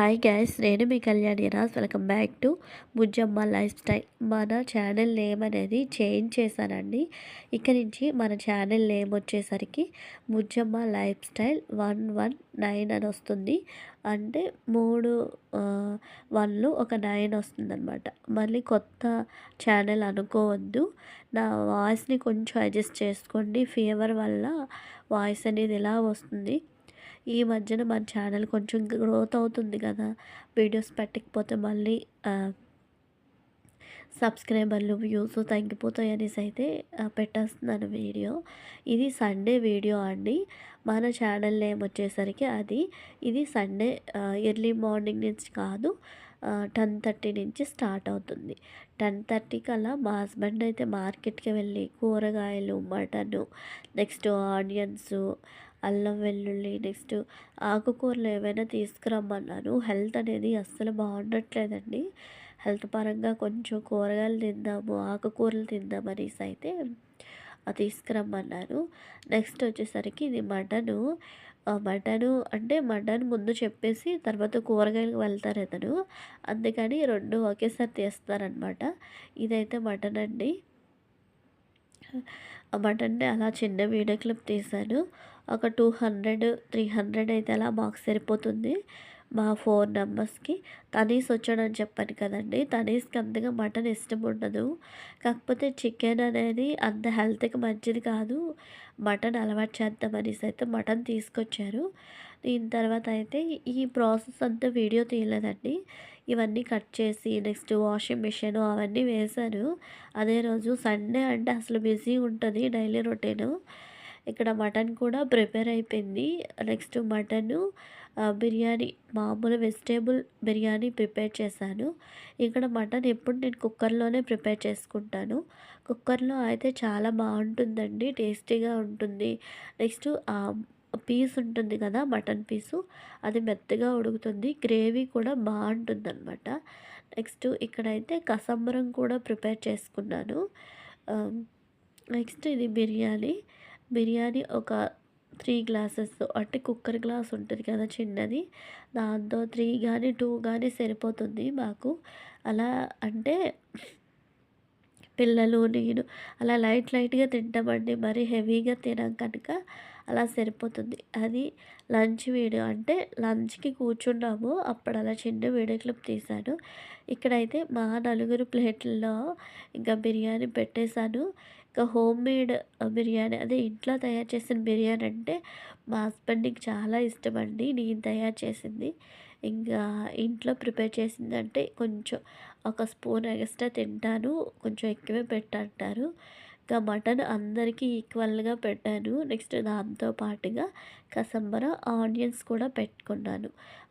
Hi guys నేను మీ Kalyani Raj. Welcome back to Mujjamma lifestyle. మన channel name అనేది change చేశానండి. ఇక్కడి నుంచి మన ఛానల్ నేమ్ వచ్చేసరికి Mujjamma lifestyle one one nine అని వస్తుంది. అంటే మూడు వన్లు ఒక నైన్ వస్తుంది అనమాట మళ్ళీ కొత్త ఛానల్ అనుకోవద్దు. నా వాయిస్ని కొంచెం అడ్జస్ట్ చేసుకోండి. ఫీవర్ వల్ల వాయిస్ అనేది ఎలా వస్తుంది. ఈ మధ్యన మన ఛానల్ కొంచెం గ్రోత్ అవుతుంది కదా. వీడియోస్ పెట్టకపోతే మళ్ళీ సబ్స్క్రైబర్లు వ్యూస్ తగ్గిపోతాయి అనేసి అయితే పెట్టేస్తున్నాను వీడియో. ఇది సండే వీడియో అండి. మన ఛానల్ నేమ్ వచ్చేసరికి అది. ఇది సండే ఎర్లీ మార్నింగ్ నుంచి కాదు. టెన్ థర్టీ నుంచి స్టార్ట్ అవుతుంది. టెన్ థర్టీకి అలా మా హస్బెండ్ అయితే మార్కెట్కి వెళ్ళి కూరగాయలు మటను నెక్స్ట్ ఆనియన్స్ అల్లం వెల్లుల్లి నెక్స్ట్ ఆకుకూరలు ఏవైనా తీసుకురమ్మన్నాను. హెల్త్ అనేది అస్సలు బాగుండట్లేదండి. హెల్త్ పరంగా కొంచెం కూరగాయలు తిందాము ఆకుకూరలు తిందాం అనేసి అయితే తీసుకురమ్మన్నారు నెక్స్ట్ వచ్చేసరికి ఇది మటను. మటను అంటే మటన్ ముందు చెప్పేసి తర్వాత కూరగాయలకు వెళ్తారు అతను అందుకని రెండు ఒకేసారి తీస్తారనమాట ఇదైతే మటన్ అండి. మటన్ని అలా చిన్న వీడియో క్లిప్ తీశాను. ఒక టూ హండ్రెడ్ త్రీ హండ్రెడ్ అయితే అలా మాకు సరిపోతుంది. మా ఫోర్ నెంబర్స్కి తనీస్ వచ్చాడని చెప్పాను కదండి. తనీస్కి అంతగా మటన్ ఇష్టం ఉండదు. కాకపోతే చికెన్ అనేది అంత హెల్త్కి మంచిది కాదు. మటన్ అలవాటు చేద్దామనేసి అయితే మటన్ తీసుకొచ్చారు. దీని తర్వాత అయితే ఈ ప్రాసెస్ అంతా వీడియో తీయలేదండి. ఇవన్నీ కట్ చేసి నెక్స్ట్ వాషింగ్ మిషన్ అవన్నీ వేశాను అదే రోజు సండే అంటే అసలు బిజీ ఉంటుంది డైలీ రొటీను. ఇక్కడ మటన్ కూడా ప్రిపేర్ అయిపోయింది. నెక్స్ట్ మటను బిర్యానీ మామూలు వెజిటేబుల్ బిర్యానీ ప్రిపేర్ చేశాను. ఇక్కడ మటన్ ఎప్పుడు నేను కుక్కర్లోనే ప్రిపేర్ చేసుకుంటాను. కుక్కర్లో అయితే చాలా బాగుంటుందండి టేస్టీగా ఉంటుంది. నెక్స్ట్ పీస్ ఉంటుంది కదా మటన్ పీసు అది మెత్తగా ఉడుకుతుంది. గ్రేవీ కూడా బాగుంటుంది అనమాట నెక్స్ట్ ఇక్కడైతే కసంబరం కూడా ప్రిపేర్ చేసుకున్నాను. నెక్స్ట్ ఇది బిర్యానీ. బిర్యానీ ఒక త్రీ గ్లాసెస్ అంటే కుక్కర్ గ్లాస్ ఉంటుంది కదా చిన్నది. దాంతో త్రీ కానీ టూ కానీ సరిపోతుంది మాకు. అలా అంటే పిల్లలు నేను అలా లైట్ లైట్గా తింటామండి. మరీ హెవీగా తినం కనుక అలా సరిపోతుంది. అది లంచ్ వీడియో అంటే లంచ్కి కూర్చున్నాము. అప్పుడు అలా చిన్న వీడియో క్లిప్ తీశాను. ఇక్కడైతే మా నలుగురు ప్లేట్లలో ఇంకా బిర్యానీ పెట్టేశాను. ఇంకా హోమ్ మేడ్ బిర్యానీ అదే ఇంట్లో తయారు చేసిన బిర్యానీ అంటే మా హస్బెండ్కి చాలా ఇష్టం అండి నేను తయారు చేసింది. ఇంకా ఇంట్లో ప్రిపేర్ చేసిందంటే కొంచెం ఒక స్పూన్ ఎక్స్ట్రా తింటాను కొంచెం ఎక్కువే పెట్టంటారు. ఇంకా మటన్ అందరికీ ఈక్వల్గా పెట్టాను. నెక్స్ట్ దాంతో పాటుగా కసంబర ఆనియన్స్ కూడా పెట్టుకున్నాను.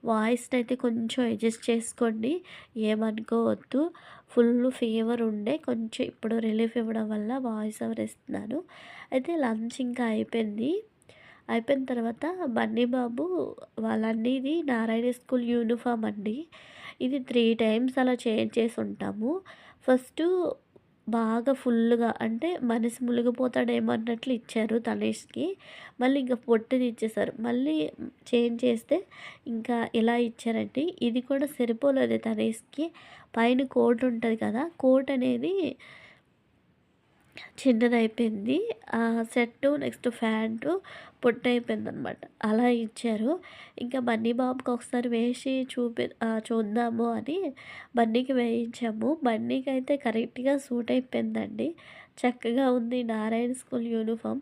వాయిస్ని అయితే కొంచెం అడ్జస్ట్ చేసుకోండి. ఏమనుకోవద్దు. ఫుల్ ఫీవర్ ఉండే కొంచెం ఇప్పుడు రిలీఫ్ ఇవ్వడం వల్ల వాయిస్ ఓవర్ ఇస్తున్నాను అయితే లంచ్ ఇంకా అయిపోయింది. అయిపోయిన తర్వాత బన్నీ బాబు వాళ్ళన్నీది నారాయణ స్కూల్ యూనిఫామ్ అండి. ఇది త్రీ టైమ్స్ అలా చేంజ్ చేసి ఉంటాము ఫస్ట్ బాగా ఫుల్గా అంటే మనసు మునిగిపోతాడేమో అన్నట్లు ఇచ్చారు తనేష్కి. మళ్ళీ ఇంకా పొట్టిది ఇచ్చేసారు. మళ్ళీ చేంజ్ చేస్తే ఇంకా ఇలా ఇచ్చారండి ఇది కూడా సరిపోలేదు తనేష్కి. పైన కోట్ ఉంటుంది కదా కోట్ అనేది చిన్నదైపోయింది. ఆ సెట్టు నెక్స్ట్ ఫ్యాంటు పొట్టు అయిపోయింది అనమాట అలా ఇచ్చారు. ఇంకా బన్నీ బాబుకి ఒకసారి వేసి చూపి చూద్దాము అని బన్నీకి వేయించాము. బన్నీకి అయితే కరెక్ట్గా సూట్ అయిపోయిందండి చక్కగా ఉంది నారాయణ స్కూల్ యూనిఫామ్.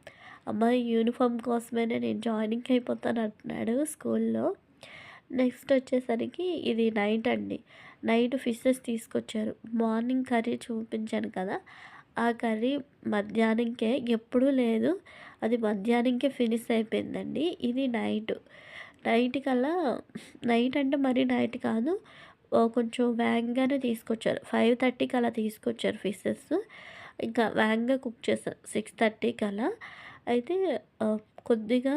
అమ్మాయి యూనిఫామ్ కోసమే నేను జాయినింగ్ అయిపోతాను అంటున్నాడు స్కూల్లో. నెక్స్ట్ వచ్చేసరికి ఇది నైట్ అండి. నైట్ ఫిషెస్ తీసుకొచ్చారు. మార్నింగ్ కర్రీ చూపించాను కదా. ఆ కర్రీ మధ్యాహ్నంకే ఎప్పుడూ లేదు. అది మధ్యాహ్నంకే ఫినిష్ అయిపోయిందండి. ఇది నైట్ నైట్ కల్లా నైట్ అంటే మరీ నైట్ కాదు. కొంచెం వేగంగానే తీసుకొచ్చారు. ఫైవ్ థర్టీకి అలా తీసుకొచ్చారు ఫిషెస్ ఇంకా వేగంగా కుక్ చేస్తారు సిక్స్ థర్టీకి అలా అయితే కొద్దిగా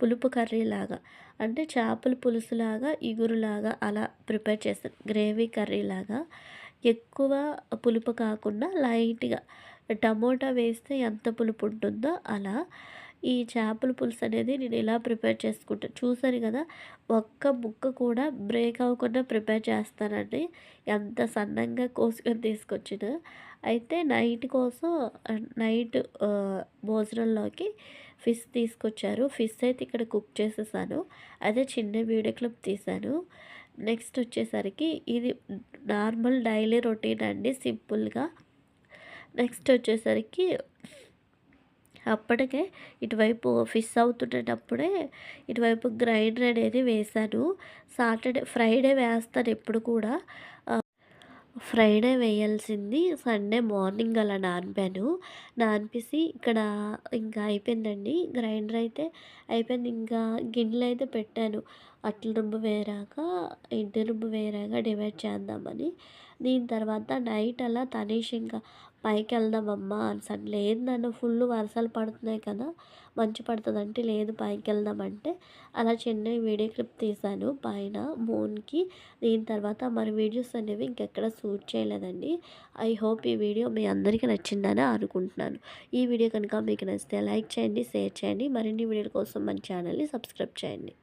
పులుపు కర్రీ లాగా. అంటే చేపల పులుసులాగా ఇగురులాగా అలా ప్రిపేర్ చేస్తారు గ్రేవీ కర్రీ లాగా. ఎక్కువ పులుపు కాకుండా లైట్గా టమోటా వేస్తే ఎంత పులుపు ఉంటుందో అలా. ఈ చేపల పులుసు అనేది నేను ఇలా ప్రిపేర్ చేసుకుంటాను చూసారు కదా ఒక్క ముక్క కూడా బ్రేక్ అవ్వకుండా ప్రిపేర్ చేస్తానండి. ఎంత సన్నంగా కోసుకొని తీసుకొచ్చిన. అయితే నైట్ కోసం నైట్ భోజనంలోకి ఫిష్ తీసుకొచ్చారు. ఫిష్ అయితే ఇక్కడ కుక్ చేసేసాను. అదే చిన్న వీడియో క్లిప్ తీశాను. నెక్స్ట్ వచ్చేసరికి ఇది నార్మల్ డైలీ రొటీన్ అండి సింపుల్గా. నెక్స్ట్ వచ్చేసరికి అప్పటికే ఇటువైపు ఫిష్ అవుతుండేటప్పుడే ఇటువైపు గ్రైండర్ అనేది వేశాను. సాటర్డే ఫ్రైడే వేస్తాను ఎప్పుడు కూడా. ఫ్రైడే వేయాల్సింది సండే మార్నింగ్ అలా నానిపాను. నానిపేసి ఇక్కడ ఇంకా అయిపోయిందండి. గ్రైండర్ అయితే అయిపోయింది. ఇంకా గిన్నెలు అయితే పెట్టాను. అట్ల రుబ్బు వేరాక ఇంటి రుబ్బు వేరాక డివైడ్ చేద్దామని. దీని తర్వాత నైట్ అలా తనేష్ ఇంకా పైకి వెళ్దామమ్మా అని లేదు నన్ను ఫుల్ వర్షాలు పడుతున్నాయి కదా మంచు పడుతుందంటే లేదు పైకి వెళ్దామంటే అలా చిన్న వీడియో క్లిప్ తీశాను పైన మూన్కి. దీని తర్వాత మరి వీడియోస్ అనేవి ఇంకెక్కడ షూట్ చేయలేదండి. ఐ హోప్ ఈ వీడియో మీ అందరికీ నచ్చిందని అనుకుంటున్నాను. ఈ వీడియో కనుక మీకు నచ్చితే లైక్ చేయండి షేర్ చేయండి. మరిన్ని వీడియోల కోసం మన ఛానల్ని సబ్స్క్రైబ్ చేయండి.